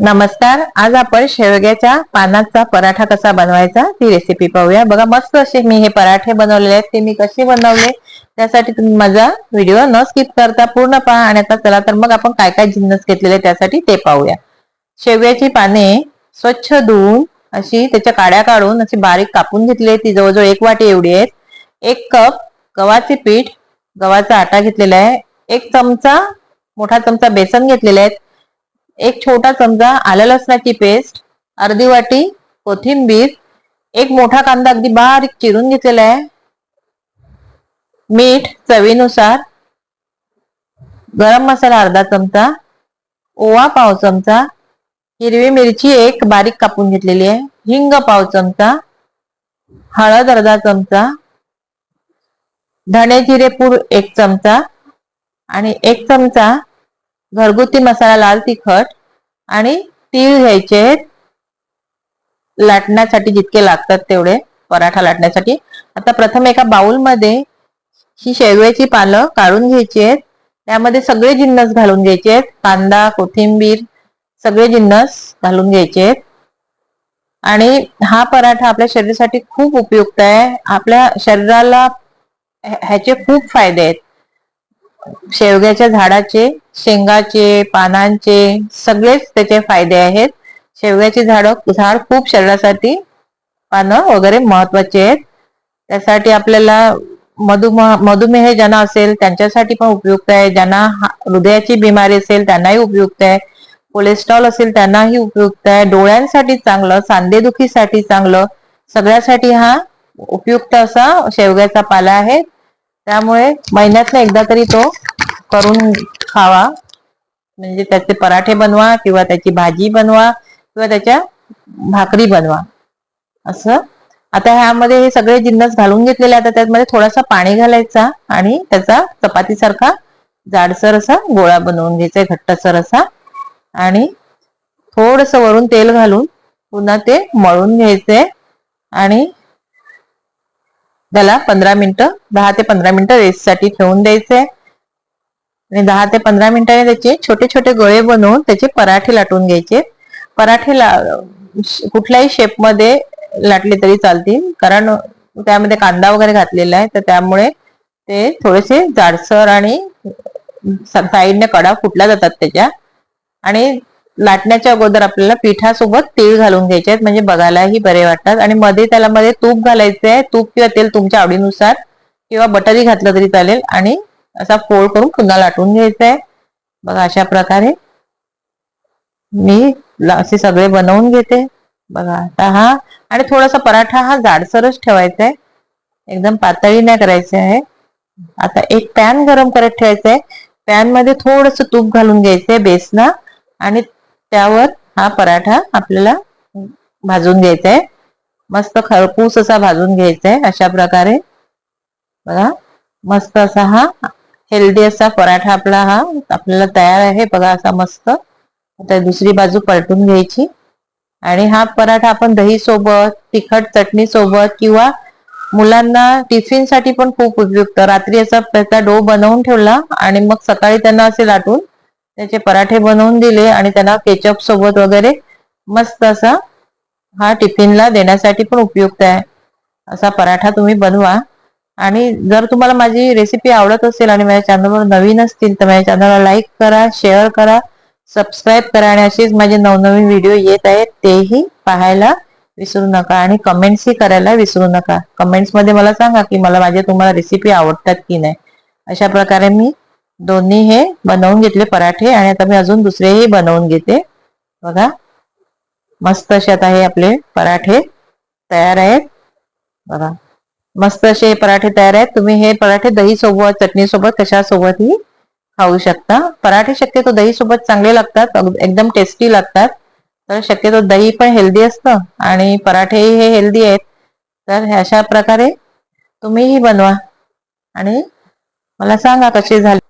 नमस्कार आज आपण शेवग्याच्या पानाचा पराठा कसा बनवायचा ती रेसिपी पाहूया. बघा मस्त असे मी हे पराठे बनवलेले आहेत. ते मी कसे बनवले त्यासाठी तुम्ही माझा व्हिडिओ न स्किप करता पूर्ण पहा आणि आता चला तर मग आपण काय काय जिन्नस घेतलेले त्यासाठी ते पाहूया. शेवग्याची पाने स्वच्छ धुवून अशी त्याच्या काड्या काढून अशी बारीक कापून घेतली ती जवळजवळ एक वाटी एवढी आहेत. एक कप गव्हाचे पीठ गव्हाचा आटा घेतलेला आहे. एक चमचा मोठा चमचा बेसन घेतलेला आहे. एक छोटा चमचा आलं लसणाची पेस्ट अर्धी वाटी कोथिंबीर एक मोठा कांदा अगदी बारीक चिरून घेतलेला आहे. मीठ चवीनुसार गरम मसाला अर्धा चमचा ओवा पाव चमचा हिरवी मिरची एक बारीक कापून घेतलेली आहे हिंग पाव चमचा हळद अर्धा चमचा धणे जिरे पूड एक चमचा आणि एक चमचा घरगुती मसाला लाल तिखट आणि तीळ घ्यायचे लाटण्यासाठी जितके लागतात तेवढे पराठा लाटण्यासाठी. आता प्रथम एका बाउलमध्ये ही शेवयाची पानं काढून घ्यायची आहेत. त्यामध्ये सगळे जिन्नस घालून घ्यायचे आहेत. कांदा कोथिंबीर सगळे जिन्नस घालून घ्यायचे आहेत. आणि हा पराठा आपल्या शरीरासाठी खूप उपयुक्त आहे. आपल्या शरीराला ह्याचे खूप फायदे आहेत. शेवग्याच्या झाडाचे शेंगाचे पानांचे सगळेच त्याचे फायदे आहेत. शेवग्याचे झाड झाड खूप शरीरासाठी पानं वगैरे महत्त्वाचे आहेत. त्यासाठी आपल्याला मधुमेह मधुमेह ज्यांना असेल त्यांच्यासाठी पण उपयुक्त आहे. ज्यांना हृदयाची बिमारी असेल त्यांनाही उपयुक्त आहे. कोलेस्ट्रॉल असेल त्यांनाही उपयुक्त आहे. डोळ्यांसाठी चांगलं सांधेदुखीसाठी चांगलं सगळ्यासाठी हा उपयुक्त असा शेवग्याचा पाला आहे. त्यामुळे महिन्यातनं एकदा तरी तो करून खावा. म्हणजे त्याचे पराठे बनवा किंवा त्याची भाजी बनवा किंवा त्याच्या भाकरी बनवा. असं. आता ह्यामध्ये हे सगळे जिन्नस घालून घेतलेले आता त्यामध्ये थोडासा पाणी घालायचा आणि त्याचा चपातीसारखा जाडसर असा गोळा बनवून घ्यायचा घट्टसर असा. आणि थोडस वरून तेल घालून पुन्हा ते मळून घ्यायचंय आणि त्याला पंधरा मिनिटं दहा ते पंधरा मिनिटं रेस्टसाठी ठेवून द्यायचे. आणि दहा ते पंधरा मिनिटांनी त्याचे छोटे छोटे गोळे बनवून त्याचे पराठे लाटून घ्यायचे. पराठे ला कुठल्याही शेपमध्ये लाटले तरी चालतील. कारण त्यामध्ये कांदा वगैरे घातलेला आहे तर त्यामुळे ते थोडेसे जाडसर आणि साईडने कडा फुटल्या जातात त्याच्या. आणि लाटण्याच्या अगोदर आपल्याला पिठासोबत तेल घालून घ्यायचे आहेत. म्हणजे बघायलाही बरे वाटतात. आणि मध्ये त्याला मध्ये तूप घालायचं आहे. तूप किंवा तेल तुमच्या आवडीनुसार किंवा बटरही घातलं तरी चालेल. आणि असा फोड करून पुन्हा लाटून घ्यायचा आहे. बघा अशा प्रकारे मी असे सगळे बनवून घेते. बघा आता हा आणि थोडासा पराठा हा जाडसरच ठेवायचा आहे. एकदम पातळी नाही करायचे आहे. आता एक पॅन गरम करत ठेवायचा आहे. पॅनमध्ये थोडस तूप घालून घ्यायचंय बेसना. आणि त्यावर हा पराठा आपल्याला भाजून घ्यायचा आहे मस्त खरपूस असा भाजून घ्यायचा आहे अशा प्रकारे. बघा मस्त असा हा हेल्दी असा पराठा आपला हा आपल्याला तयार आहे. बघा असा मस्त. आता दुसरी बाजू पलटून घ्यायची. आणि हा पराठा आपण दही सोबत तिखट चटणी सोबत किंवा मुलांना टिफिनसाठी पण खूप उपयुक्त. रात्री असा त्याचा डो बनवून ठेवला आणि मग सकाळी त्यांना असे लाटून त्याचे पराठे बनवून दिले आणि त्यांना केचप सोबत वगैरे मस्त असा हा टिफिनला देण्यासाठी पण उपयुक्त आहे. असा पराठा तुम्ही बनवा. आणि जर तुम्हाला माझी रेसिपी आवडत असेल आणि माझ्या चॅनलवर नवीन असतील तर माझ्या चॅनलला लाईक करा शेअर करा सबस्क्राईब करा आणि असेच माझे नवनवीन व्हिडिओ येत आहेत तेही पाहायला विसरू नका आणि कमेंट्सही करायला विसरू नका. कमेंट्समध्ये मला सांगा की मला माझ्या तुम्हाला रेसिपी आवडतात की नाही. अशा प्रकारे मी दोन्ही हे बनवून घेतले पराठे आणि आता मी अजून दुसरेही बनवून घेते. बघा. मस्त असे आता हे आपले पराठे तयार आहेत. बघा. मस्त असे पराठे तयार आहेत. तुम्ही हे पराठे दही सोबत चटणी सोबत कशासोबतही खाऊ शकता. पराठे शक्यतो दही सोबत चांगले लागतात एकदम टेस्टी लागतात. तर शक्यतो दही पण हेल्दी असतं आणि पराठेही हे हेल्दी आहेत. तर अशा प्रकारे तुम्हीही बनवा. आणि मला सांगा कसे झाले?